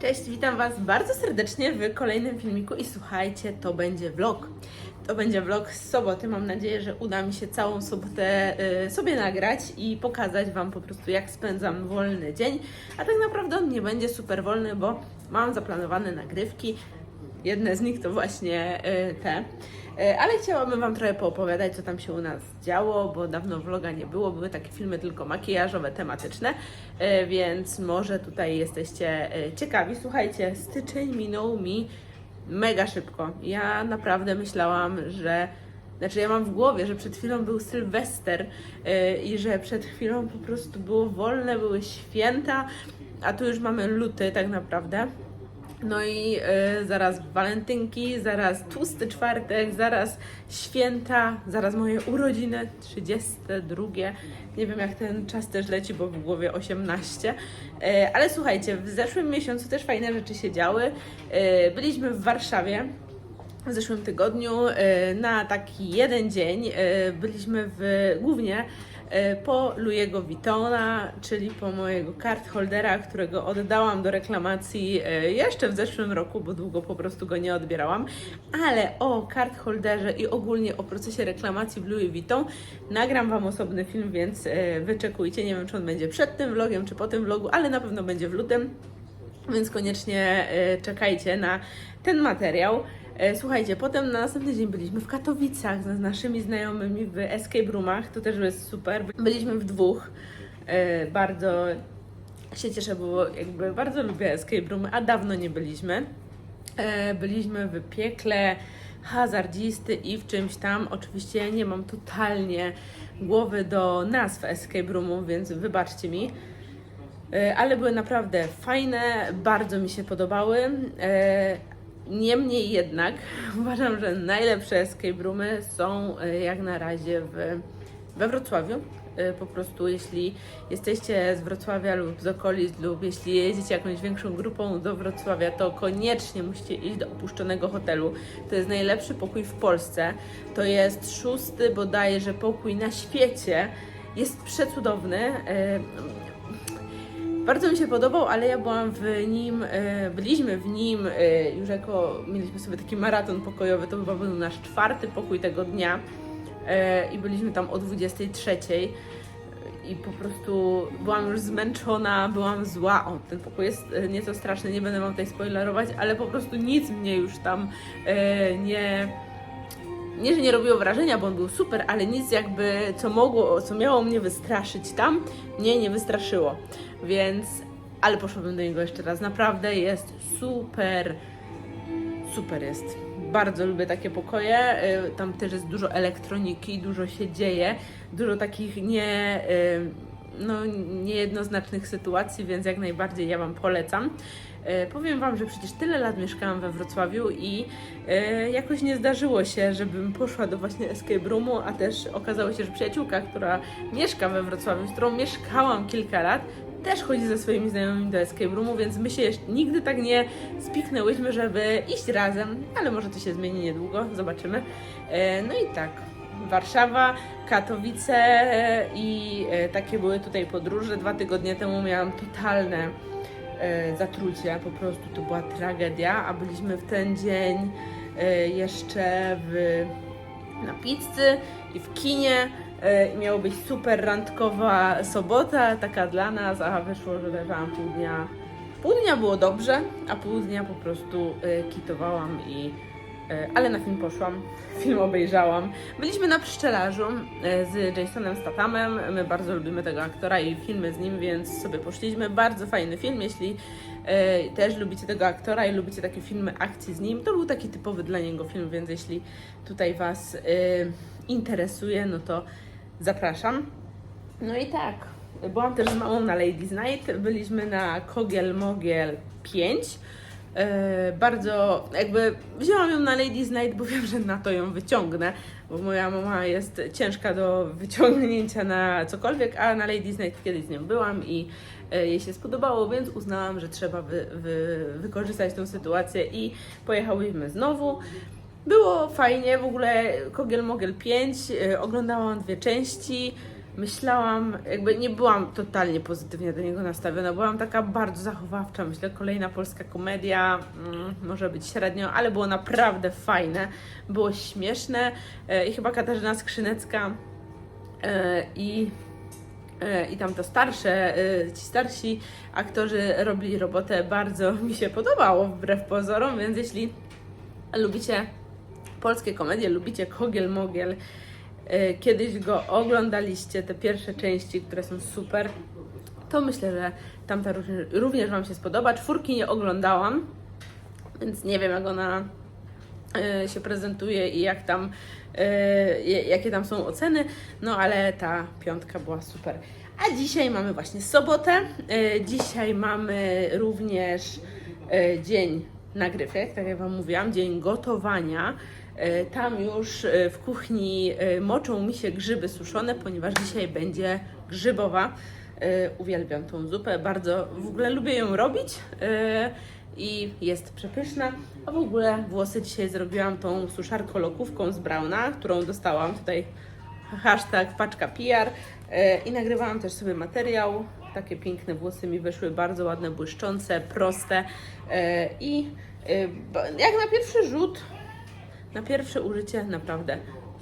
Cześć, witam Was bardzo serdecznie w kolejnym filmiku i słuchajcie, to będzie vlog. To będzie vlog z soboty. Mam nadzieję, że uda mi się całą sobotę y, sobie nagrać i pokazać Wam po prostu, jak spędzam wolny dzień. A tak naprawdę on nie będzie super wolny, bo mam zaplanowane nagrywki. Jedne z nich to właśnie y, te. Y, Ale chciałabym Wam trochę poopowiadać, co tam się u nas działo, bo dawno vloga nie było. Były takie filmy tylko makijażowe, tematyczne, y, więc może tutaj jesteście y, ciekawi. Słuchajcie, styczeń minął mi mega szybko. Ja naprawdę myślałam, że. Znaczy, ja mam w głowie, że przed chwilą był Sylwester i że przed chwilą po prostu było wolne, były święta, a tu już mamy luty tak naprawdę. No i y, zaraz walentynki, zaraz tłusty czwartek, zaraz święta, zaraz moje urodziny, 32. Nie wiem jak ten czas też leci, bo w głowie 18. Y, ale słuchajcie, w zeszłym miesiącu też fajne rzeczy się działy. Y, byliśmy w Warszawie w zeszłym tygodniu y, na taki jeden dzień. y, Byliśmy w, głównie po Louis'ego Vuittona, czyli po mojego card holdera, którego oddałam do reklamacji y, jeszcze w zeszłym roku, bo długo po prostu go nie odbierałam. Ale o card holderze i ogólnie o procesie reklamacji w Louis Vuitton nagram Wam osobny film, więc y, wyczekujcie. Nie wiem, czy on będzie przed tym vlogiem, czy po tym vlogu, ale na pewno będzie w lutym. Więc koniecznie e, czekajcie na ten materiał. E, Słuchajcie, potem na następny dzień byliśmy w Katowicach z naszymi znajomymi w escape roomach. To też jest super. Byliśmy w dwóch. E, Bardzo się cieszę, bo jakby bardzo lubię escape roomy, a dawno nie byliśmy. E, Byliśmy w piekle hazardzisty i w czymś tam. Oczywiście nie mam totalnie głowy do nazw escape roomów, więc wybaczcie mi. Ale były naprawdę fajne, bardzo mi się podobały. E, Niemniej jednak uważam, że najlepsze escape roomy są e, jak na razie w, we Wrocławiu. E, Po prostu jeśli jesteście z Wrocławia lub z okolic, lub jeśli jedziecie jakąś większą grupą do Wrocławia, to koniecznie musicie iść do opuszczonego hotelu. To jest najlepszy pokój w Polsce. To jest szósty bodajże pokój na świecie. Jest przecudowny. Bardzo mi się podobał, ale ja byłam w nim, e, byliśmy w nim e, już jako, mieliśmy sobie taki maraton pokojowy, to chyba był nasz czwarty pokój tego dnia e, i byliśmy tam o 23 i po prostu byłam już zmęczona, byłam zła. O, ten pokój jest nieco straszny, nie będę wam tutaj spoilerować, ale po prostu nic mnie już tam nie nie, że nie robiło wrażenia, bo on był super, ale nic jakby, co mogło, co miało mnie wystraszyć tam, mnie nie wystraszyło. Więc, ale poszłabym do niego jeszcze raz. Naprawdę jest super, super jest. Bardzo lubię takie pokoje. Y, Tam też jest dużo elektroniki, dużo się dzieje, dużo takich nie, y, no, niejednoznacznych sytuacji, więc jak najbardziej ja Wam polecam. E, Powiem Wam, że przecież tyle lat mieszkałam we Wrocławiu i e, jakoś nie zdarzyło się, żebym poszła do właśnie escape roomu, a też okazało się, że przyjaciółka, która mieszka we Wrocławiu, z którą mieszkałam kilka lat, też chodzi ze swoimi znajomymi do escape roomu, więc my się jeszcze nigdy tak nie spiknęłyśmy, żeby iść razem, ale może to się zmieni niedługo, zobaczymy. E, No i tak. Warszawa, Katowice i takie były tutaj podróże. Dwa tygodnie temu miałam totalne zatrucie, po prostu to była tragedia, a byliśmy w ten dzień e, jeszcze w, na pizzy i w kinie e, i miało być super randkowa sobota, taka dla nas, a wyszło, że leżałam pół dnia. Pół dnia było dobrze, a pół dnia po prostu e, kitowałam i E, ale na film poszłam, film obejrzałam. Byliśmy na pszczelarzu e, z Jasonem Stathamem. My bardzo lubimy tego aktora i filmy z nim, więc sobie poszliśmy. Bardzo fajny film, jeśli e, też lubicie tego aktora i lubicie takie filmy akcji z nim. To był taki typowy dla niego film, więc jeśli tutaj Was e, interesuje, no to zapraszam. No i tak, byłam też z mamą na Ladies Night. Byliśmy na Kogiel Mogiel 5. E, bardzo jakby wzięłam ją na Ladies Night, bo wiem, że na to ją wyciągnę, bo moja mama jest ciężka do wyciągnięcia na cokolwiek, a na Ladies Night kiedyś z nią byłam i e, jej się spodobało, więc uznałam, że trzeba wy, wy, wykorzystać tę sytuację i pojechałyśmy znowu. Było fajnie, w ogóle Kogiel Mogiel 5, e, oglądałam dwie części. Myślałam, jakby nie byłam totalnie pozytywnie do niego nastawiona, byłam taka bardzo zachowawcza, myślę, kolejna polska komedia, mm, może być średnio, ale było naprawdę fajne, było śmieszne. E, i chyba Katarzyna Skrzynecka e, i e, i tam to starsze, ci starsi aktorzy robili robotę, bardzo mi się podobało wbrew pozorom, więc jeśli lubicie polskie komedie, lubicie Kogiel Mogiel, kiedyś go oglądaliście, te pierwsze części, które są super, to myślę, że tamta również, również Wam się spodoba. Czwórki nie oglądałam, więc nie wiem jak ona e, się prezentuje i jak tam, je- jakie tam są oceny, no ale ta piątka była super. A dzisiaj mamy właśnie sobotę, dzisiaj mamy również dzień nagrywek, tak jak Wam mówiłam, dzień gotowania. E, Tam już e, w kuchni e, moczą mi się grzyby suszone, ponieważ dzisiaj będzie grzybowa. Uwielbiam tą zupę, bardzo w ogóle lubię ją robić i jest przepyszna. A w ogóle włosy dzisiaj zrobiłam tą suszarko-lokówką z Brauna, którą dostałam tutaj hashtag paczka PR i nagrywałam też sobie materiał. Takie piękne włosy mi wyszły, bardzo ładne, błyszczące, proste i jak na pierwszy rzut na pierwsze użycie naprawdę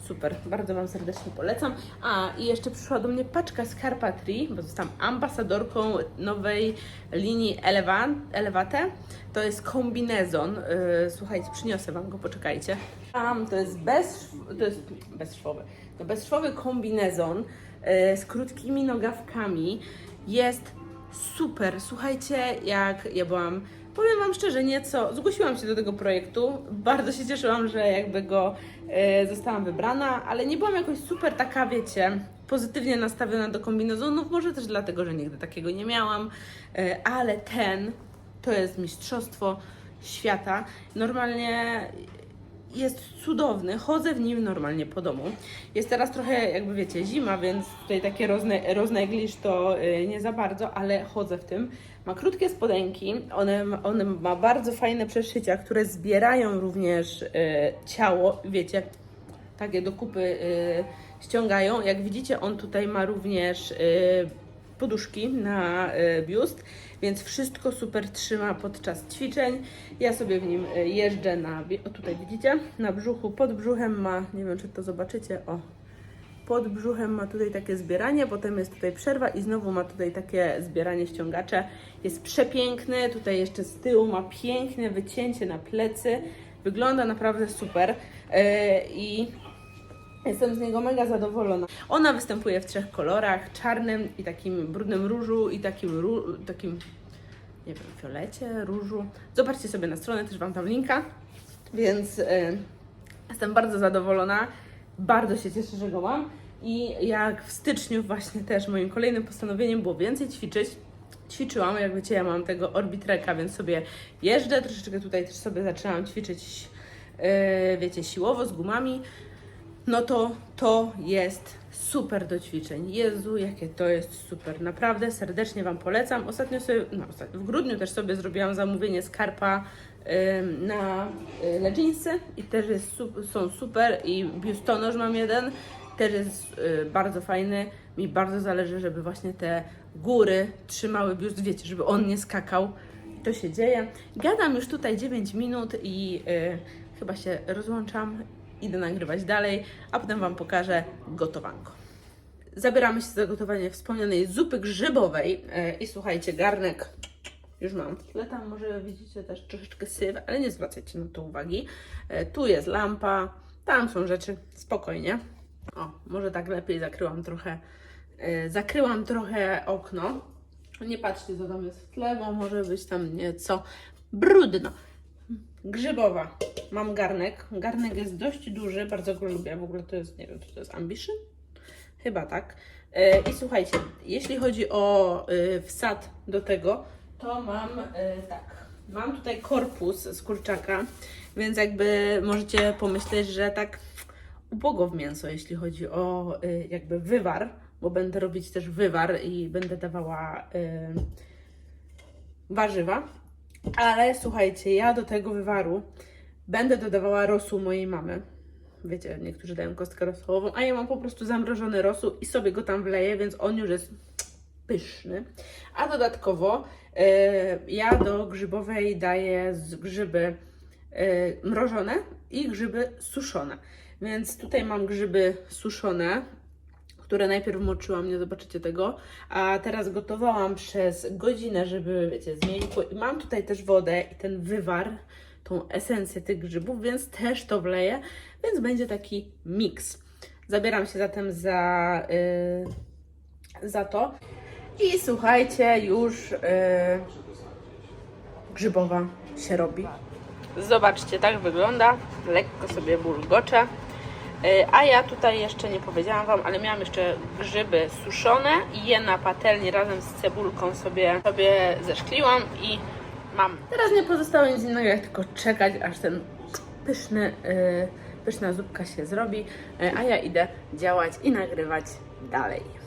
super. Bardzo Wam serdecznie polecam. A i jeszcze przyszła do mnie paczka z Carpatry, bo zostałam ambasadorką nowej linii Elevan, Elevate. To jest kombinezon. Yy, słuchajcie, przyniosę Wam go, poczekajcie. Tam to jest bez, to jest bezszwowy. To bezszwowy kombinezon yy, z krótkimi nogawkami. Jest super. Słuchajcie, jak ja byłam Powiem Wam szczerze, nieco zgłosiłam się do tego projektu. Bardzo się cieszyłam, że jakby go e, zostałam wybrana, ale nie byłam jakoś super taka, wiecie, pozytywnie nastawiona do kombinezonów. Może też dlatego, że nigdy takiego nie miałam, e, ale ten to jest mistrzostwo świata. Normalnie jest cudowny, chodzę w nim normalnie po domu. Jest teraz trochę, jakby wiecie, zima, więc tutaj takie rozne, rozneglisz to y, nie za bardzo, ale chodzę w tym. Ma krótkie spodenki, one, one ma bardzo fajne przeszycia, które zbierają również y, ciało, wiecie, takie do kupy y, ściągają. Jak widzicie, on tutaj ma również poduszki na y, biust, więc wszystko super trzyma podczas ćwiczeń. Ja sobie w nim y, jeżdżę na, o tutaj widzicie, na brzuchu, pod brzuchem ma, nie wiem czy to zobaczycie, o, pod brzuchem ma tutaj takie zbieranie, potem jest tutaj przerwa i znowu ma tutaj takie zbieranie ściągacze. Jest przepiękny, tutaj jeszcze z tyłu ma piękne wycięcie na plecy. Wygląda naprawdę super yy, i jestem z niego mega zadowolona. Ona występuje w trzech kolorach, czarnym i takim brudnym różu i takim, takim nie wiem, fiolecie, różu. Zobaczcie sobie na stronę, też Wam tam linka. Więc y, jestem bardzo zadowolona. Bardzo się cieszę, że go mam. I jak w styczniu właśnie też moim kolejnym postanowieniem było więcej ćwiczyć. Ćwiczyłam, jak wiecie, ja mam tego Orbitreka, więc sobie jeżdżę. Troszeczkę tutaj też sobie zaczęłam ćwiczyć, y, wiecie, siłowo z gumami. No to to jest super do ćwiczeń. Jezu, jakie to jest super. Naprawdę serdecznie Wam polecam. Ostatnio sobie, no w grudniu też sobie zrobiłam zamówienie skarpa na y, leginsy i też jest, są super i biustonosz mam jeden, też jest y, bardzo fajny. Mi bardzo zależy, żeby właśnie te góry trzymały biust, wiecie, żeby on nie skakał. I to się dzieje. Gadam już tutaj 9 minut i y, chyba się rozłączam. Idę nagrywać dalej, a potem Wam pokażę gotowanko. Zabieramy się za gotowanie wspomnianej zupy grzybowej. E, I słuchajcie, garnek już mam. Ale tam może widzicie też troszeczkę syf, ale nie zwracajcie na to uwagi. E, Tu jest lampa, tam są rzeczy, spokojnie. O, może tak lepiej zakryłam trochę, e, zakryłam trochę okno. Nie patrzcie, co tam jest w tle, bo może być tam nieco brudno. Grzybowa. Mam garnek. Garnek jest dość duży, bardzo go lubię. W ogóle to jest, nie wiem, czy to jest Ambition? Chyba tak. E, I słuchajcie, jeśli chodzi o e, wsad do tego, to mam e, tak. Mam tutaj korpus z kurczaka, więc jakby możecie pomyśleć, że tak ubogo w mięso, jeśli chodzi o jakby wywar, bo będę robić też wywar i będę dawała warzywa. Ale słuchajcie, ja do tego wywaru będę dodawała rosół mojej mamy. wiecie, niektórzy dają kostkę rosołową, a ja mam po prostu zamrożony rosół i sobie go tam wleję, więc on już jest pyszny. A dodatkowo e, ja do grzybowej daję grzyby e, mrożone i grzyby suszone. Więc tutaj mam grzyby suszone, które najpierw moczyłam, nie zobaczycie tego, a teraz gotowałam przez godzinę, żeby, wiecie, zmieniło. Mam tutaj też wodę i ten wywar, tą esencję tych grzybów, więc też to wleję, więc będzie taki miks. Zabieram się zatem za, y, za to. I słuchajcie, już y, grzybowa się robi. Zobaczcie, tak wygląda. Lekko sobie bulgocze. Y, A ja tutaj jeszcze nie powiedziałam Wam, ale miałam jeszcze grzyby suszone i je na patelni razem z cebulką sobie, sobie zeszkliłam i mam. Teraz nie pozostało nic innego, jak tylko czekać, aż ten pyszny, y, pyszna zupka się zrobi, y, a ja idę działać i nagrywać dalej.